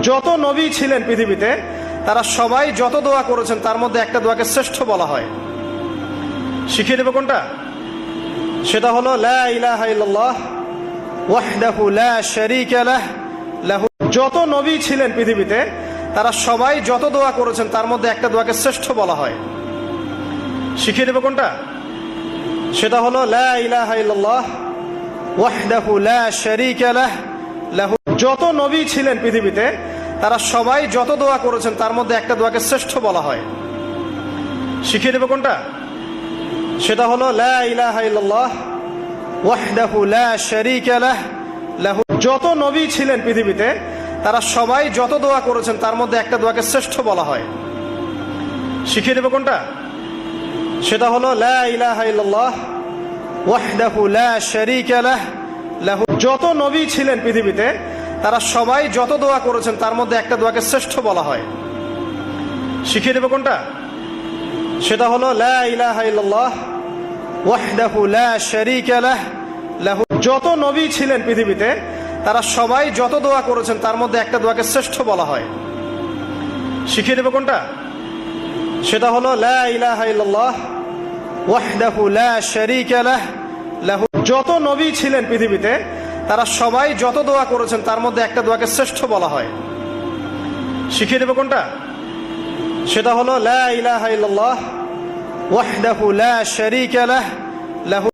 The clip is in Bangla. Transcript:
যত নবী ছিলেন পৃথিবীতে, তারা সবাই যত দোয়া করেছেন, তার মধ্যে একটা দোয়াকে শ্রেষ্ঠ বলা হয়। শিখিয়ে দেবে কোনটা? সেটা হলো যত নবী ছিলেন পৃথিবীতে, তারা সবাই যত দোয়া করেছেন, তার মধ্যে একটা দোয়াকে শ্রেষ্ঠ বলা হয়। শিখিয়ে দেবে কোনটা? সেটা হলো লাহু যত নবী ছিলেন পৃথিবীতে, তারা সবাই যত দোয়া করেছেন, তার মধ্যে একটা দোয়াকে শ্রেষ্ঠ বলা হয়। শিখিয়ে দেবে কোনটা? সেটা হলো যত নবী ছিলেন পৃথিবীতে, তারা সবাই যত দোয়া করেছেন, তার মধ্যে একটা দোয়াকে শ্রেষ্ঠ বলা হয়। শিখিয়ে দেবে কোনটা? সেটা হলো যত নবী ছিলেন পৃথিবীতে তারা সবাই যত দোয়া করেছেন, তার মধ্যে একটা দোয়াকে শ্রেষ্ঠ বলা হয়। শিখিয়ে দেবে কোনটা? সেটা হলো যত নবী ছিলেন পৃথিবীতে, তারা সবাই যত দোয়া করেছেন, তার মধ্যে একটা দোয়াকে শ্রেষ্ঠ বলা হয়। শিখিয়ে দেবে কোনটা? সেটা হলো যত নবী ছিলেন পৃথিবীতে তারা সবাই যত দোয়া করেছেন, তার মধ্যে একটা দোয়াকে শ্রেষ্ঠ বলা হয়। শিখিয়ে দেবে কোনটা? সেটা হলো, লা ইলাহা ইল্লাল্লাহ, ওয়াহদাহু লা শারীকা লাহ, লাহু